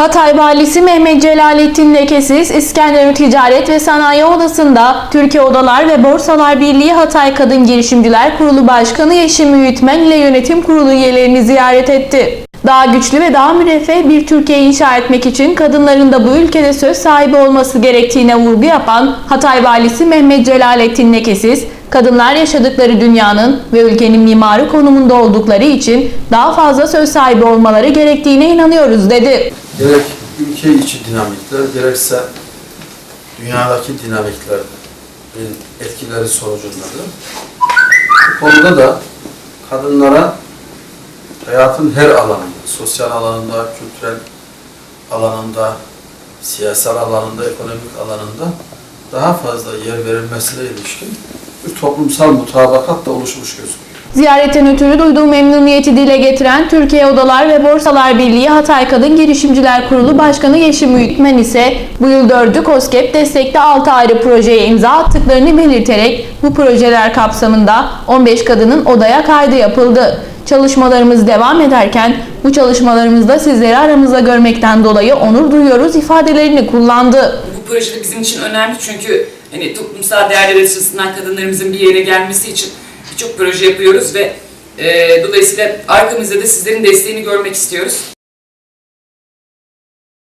Hatay Valisi Mehmet Celalettin Lekesiz, İskenderun Ticaret ve Sanayi Odası'nda Türkiye Odalar ve Borsalar Birliği Hatay Kadın Girişimciler Kurulu Başkanı Yeşim Üyütmen ile yönetim kurulu üyelerini ziyaret etti. Daha güçlü ve daha müreffeh bir Türkiye inşa etmek için kadınların da bu ülkede söz sahibi olması gerektiğine vurgu yapan Hatay Valisi Mehmet Celalettin Lekesiz, kadınlar yaşadıkları dünyanın ve ülkenin mimarı konumunda oldukları için daha fazla söz sahibi olmaları gerektiğine inanıyoruz dedi. Gerek ülke içi dinamikler gerekse dünyadaki dinamiklerin etkileri sonucundadır. Bu konuda da kadınlara hayatın her alanında, sosyal alanında, kültürel alanında, siyasal alanında, ekonomik alanında daha fazla yer verilmesine ilişkin bir toplumsal mutabakat da oluşmuş gözüküyor. Ziyaretten ötürü duyduğu memnuniyeti dile getiren Türkiye Odalar ve Borsalar Birliği Hatay Kadın Girişimciler Kurulu Başkanı Yeşim Üyütmen ise bu yıl dördü COSGAP destekli 6 ayrı projeye imza attıklarını belirterek bu projeler kapsamında 15 kadının odaya kaydı yapıldı. Çalışmalarımız devam ederken bu çalışmalarımızda sizleri aramızda görmekten dolayı onur duyuyoruz ifadelerini kullandı. Bu proje bizim için önemli çünkü hani toplumsal değerler açısından kadınlarımızın bir yere gelmesi için birçok proje yapıyoruz ve e, dolayısıyla arkamızda da sizlerin desteğini görmek istiyoruz.